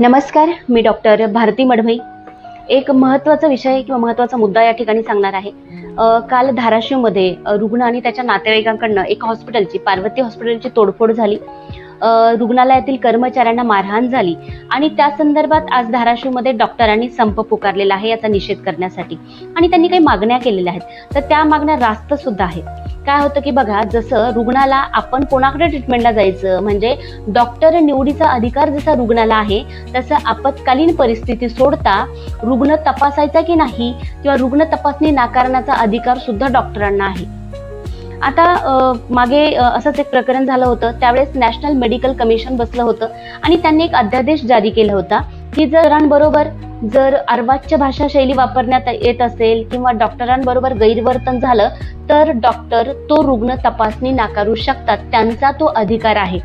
नमस्कार मी डॉक्टर भारती मडभई एक महत्त्वाचा विषय किंवा महत्त्वाचा मुद्दा या ठिकाणी सांगणार आहे. काल धाराशिवमध्ये रुग्ण आणि त्याच्या नातेवाईकांकडनं एका हॉस्पिटलची पार्वती हॉस्पिटलची तोडफोड झाली. रुग्णालयातील कर्मचाऱ्यांना मारहाण झाली आणि त्या संदर्भात आज धाराशिवमध्ये डॉक्टरांनी संप पुकारलेला आहे याचा निषेध करण्यासाठी. आणि त्यांनी काही मागण्या केलेल्या आहेत. तर त्या मागण्या रास्त सुद्धा आहेत. काय होतं की बघा जसं रुग्णाला आपण कोणाकडे ट्रीटमेंटला जायचं म्हणजे डॉक्टर निवडीचा अधिकार जसा रुग्णाला आहे तसं आपत्कालीन परिस्थिती सोडता रुग्ण तपासायचा की नाही किंवा रुग्ण तपासणी नाकारण्याचा अधिकार सुद्धा डॉक्टरांना आहे. आता मागे असंच एक प्रकरण झालं होतं त्यावेळेस नॅशनल मेडिकल कमिशन बसलं होतं आणि त्यांनी एक अध्यादेश जारी केला होता की जरांबरोबर जर अर्वाच्य भाषा शैली वापरण्यात येत असेल किंवा डॉक्टरांबरोबर गैरवर्तन झालं तर डॉक्टर तो रुग्ण तपासणी नाकारू शकतात. त्यांचा तो अधिकार आहे.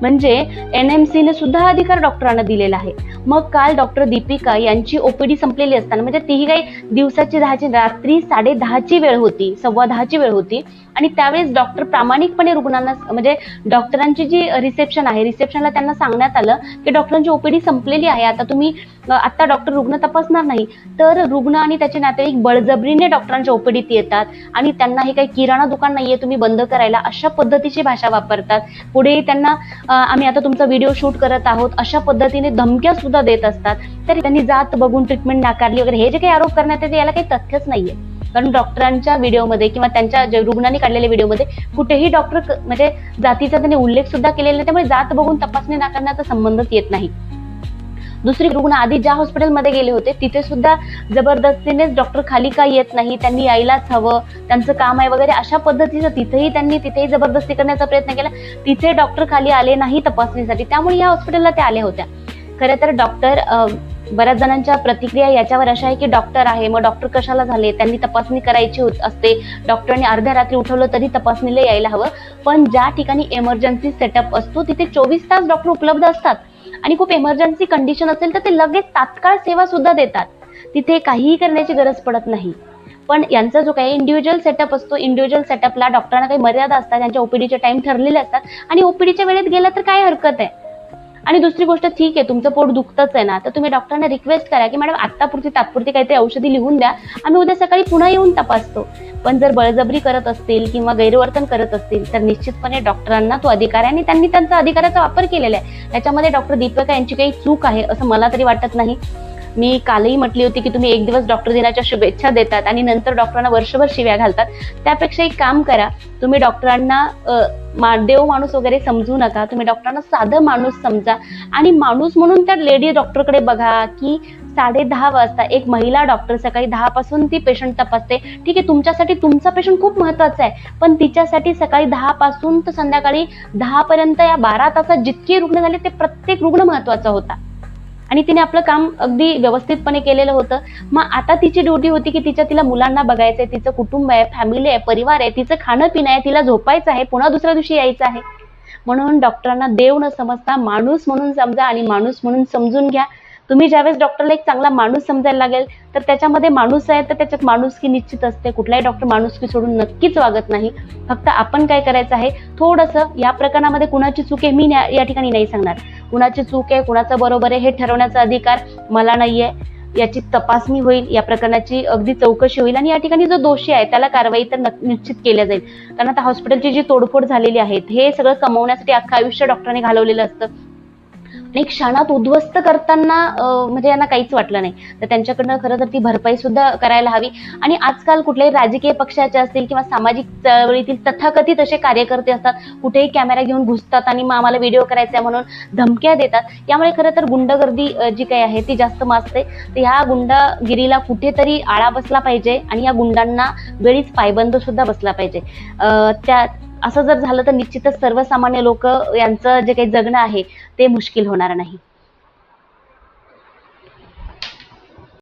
म्हणजे एन एम सीने सुद्धा हा अधिकार डॉक्टरांना दिलेला आहे. मग काल डॉक्टर दीपिका यांची ओपीडी संपलेली असताना म्हणजे तीही काही दिवसाची दहाची रात्री साडे दहाची वेळ होती सव्वा दहाची वेळ होती. आणि त्यावेळेस डॉक्टर प्रामाणिकपणे रुग्णांना म्हणजे डॉक्टरांची जी रिसेप्शन आहे रिसेप्शनला त्यांना सांगण्यात आलं की डॉक्टरांची ओपीडी संपलेली आहे आता तुम्ही आता डॉक्टर रुग्ण तपासणार नाही. तर रुग्ण आणि त्याचे नातेवाईक बळजबरीने डॉक्टरांच्या ओपीडीत येतात आणि त्यांना हे काही किराणा दुकान नाहीये तुम्ही बंद करायला अशा पद्धतीची भाषा वापरतात. पुढे त्यांना आम्ही आता तुमचा व्हिडिओ शूट करत आहोत. अशा पद्धतीने धमक्या सुद्धा देत असतात. तर त्यांनी जात बघून ट्रीटमेंट नाकारली वगैरे हे जे काही आरोप करण्यात येते याला काही तथ्यच नाहीये. कारण डॉक्टरांच्या व्हिडिओमध्ये किंवा त्यांच्या जे रुग्णांनी काढलेल्या व्हिडिओमध्ये कुठेही डॉक्टर म्हणजे जातीचा त्यांनी उल्लेख सुद्धा केलेला नाही. त्यामुळे जात बघून तपासणी नाकारण्याचा संबंधच येत नाही. दुसरी रुग्ण आधी ज्या हॉस्पिटलमध्ये गेले होते तिथे सुद्धा जबरदस्तीनेच डॉक्टर खाली का येत नाही त्यांनी यायलाच हवं त्यांचं काम आहे वगैरे अशा पद्धतीचं तिथेही त्यांनी तिथेही जबरदस्ती करण्याचा प्रयत्न केला. तिथे डॉक्टर खाली आले नाही तपासणीसाठी त्यामुळे या हॉस्पिटलला त्या आल्या होत्या. खरं तर डॉक्टर बऱ्याच जणांच्या प्रतिक्रिया याच्यावर अशा आहे की डॉक्टर आहे मग डॉक्टर कशाला झाले त्यांनी तपासणी करायची होत असते डॉक्टरने अर्ध्या रात्री उठवलं तरी तपासणीला यायला हवं पण ज्या ठिकाणी एमर्जन्सी सेटअप असतो तिथे चोवीस तास डॉक्टर उपलब्ध असतात. आणि खूप एमर्जन्सी कंडिशन असेल तर ते लगेच तात्काळ सेवा सुद्धा देतात. तिथे काहीही करण्याची गरज पडत नाही. पण यांचा जो काही इंडिव्हिज्युअल सेटअप असतो इंडिव्हिज्युअल सेटअपला डॉक्टरांना काही मर्यादा असतात त्यांच्या ओपीडीचे टाइम ठरलेले असतात आणि ओपीडीच्या वेळेत गेलं तर काय हरकत आहे? आणि दुसरी गोष्ट ठीक आहे तुमचं पोट दुखतच आहे ना तर तुम्ही डॉक्टरांना रिक्वेस्ट करा की मॅडम आत्तापुरती तात्पुरती काहीतरी औषधी लिहून द्या आम्ही उद्या सकाळी पुन्हा येऊन तपासतो. पण जर बळजबरी करत असतील किंवा गैरवर्तन करत असतील तर निश्चितपणे डॉक्टरांना तो अधिकार आहे आणि त्यांनी त्यांचा अधिकाराचा वापर केलेला आहे. त्याच्यामध्ये डॉक्टर दीपिका यांची काही चूक आहे असं मला तरी वाटत नाही. मी कालही म्हटली होती की तुम्ही एक दिवस डॉक्टर दिनाच्या शुभेच्छा देतात आणि नंतर डॉक्टरांना वर्षभर शिव्या घालतात. त्यापेक्षा एक काम करा तुम्ही डॉक्टरांना मा- देव माणूस वगैरे समजू नका. तुम्ही डॉक्टरांना साधं माणूस समजा. आणि माणूस म्हणून त्या लेडी डॉक्टरकडे बघा की साडे दहा वाजता एक महिला डॉक्टर सकाळी दहा पासून ती पेशंट तपासते. ठीक आहे तुमच्यासाठी तुमचा पेशंट खूप महत्त्वाचा आहे. पण तिच्यासाठी सकाळी दहा पासून तर संध्याकाळी दहा पर्यंत या बारा तासात जितके रुग्ण झाले ते प्रत्येक रुग्ण महत्त्वाचा होता. आणि तिने आपलं काम अगदी व्यवस्थितपणे केलेलं होतं. मग आता तिची ड्युटी होती की तिच्या तिला मुलांना बघायचं आहे तिचं कुटुंब आहे फॅमिली आहे परिवार आहे तिचं खाणं पिणं आहे तिला झोपायचं आहे पुन्हा दुसऱ्या दिवशी यायचं आहे. म्हणून डॉक्टरांना देव न समजता माणूस म्हणून समजा आणि माणूस म्हणून समजून घ्या. तुम्ही ज्यावेळेस डॉक्टरला एक चांगला माणूस समजायला लागेल तर त्याच्यामध्ये माणूस आहे तर त्याच्यात माणुसकी निश्चित असते. कुठलाही डॉक्टर माणुसकी सोडून नक्कीच वागत नाही. फक्त आपण काय करायचं आहे थोडंसं या प्रकरणामध्ये कुणाची चूक आहे मी या ठिकाणी नाही सांगणार. कुणाची चूक आहे कुणाचं बरोबर आहे हे ठरवण्याचा अधिकार मला नाहीये. याची तपासणी होईल या प्रकरणाची अगदी चौकशी होईल आणि या ठिकाणी जो दोषी आहे त्याला कारवाई तर निश्चित केल्या जाईल. कारण आता हॉस्पिटलची जी तोडफोड झालेली आहे हे सगळं कमवण्यासाठी अख्खं आयुष्य डॉक्टरांनी घालवलेलं असतं. आणि क्षणात उद्ध्वस्त करताना म्हणजे यांना काहीच वाटलं नाही. तर त्यांच्याकडनं खरं तर ती भरपाई सुद्धा करायला हवी. आणि आजकाल कुठल्याही राजकीय पक्षाचे असतील किंवा सामाजिक चळवळीतील तथाकथित असे कार्यकर्ते असतात कुठेही कॅमेरा घेऊन घुसतात आणि मग आम्हाला व्हिडिओ करायचा आहे म्हणून धमक्या देतात. यामुळे खरं तर गुंडगर्दी जी काही आहे ती जास्त माजते तर ह्या गुंडगिरीला कुठेतरी आळा बसला पाहिजे आणि या गुंडांना वेळीच पायबंद सुद्धा बसला पाहिजे. त्या असं जर झालं तर निश्चितच सर्वसामान्य लोक यांचं जे काही जगणं आहे ते मुश्किल होणार नाही.